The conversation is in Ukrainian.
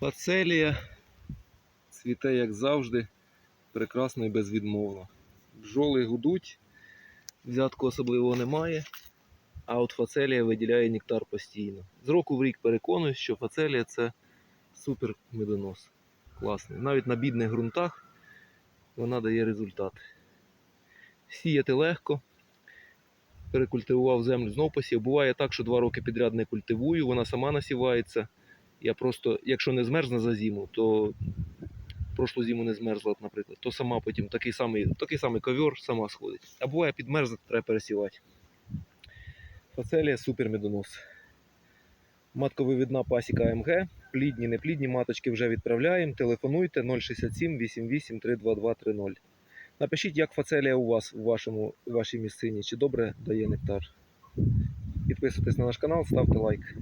Фацелія цвіте, як завжди, прекрасно і безвідмовно. Бджоли гудуть, взятку особливого немає, а от фацелія виділяє нектар постійно. З року в рік переконуюсь, що фацелія це супер медонос. Класний. Навіть на бідних ґрунтах вона дає результат. Сіяти легко. Перекультивував землю, знов посів. Буває так, що два роки підряд не культивую, вона сама насівається. Я просто, якщо не змерзне за зиму, то прошлу зиму не змерзла, наприклад, то сама потім такий самий, такий самий ковер сама сходить. А буває підмерзне, треба пересівати. Фацелія супер медонос. Матковивідна пасіка АМГ. Плідні, неплідні маточки вже відправляємо. Телефонуйте 067 88 322 30. Напишіть, як фацелія у вас у вашому, вашій місцині, чи добре дає нектар. Підписуйтесь на наш канал, ставте лайк.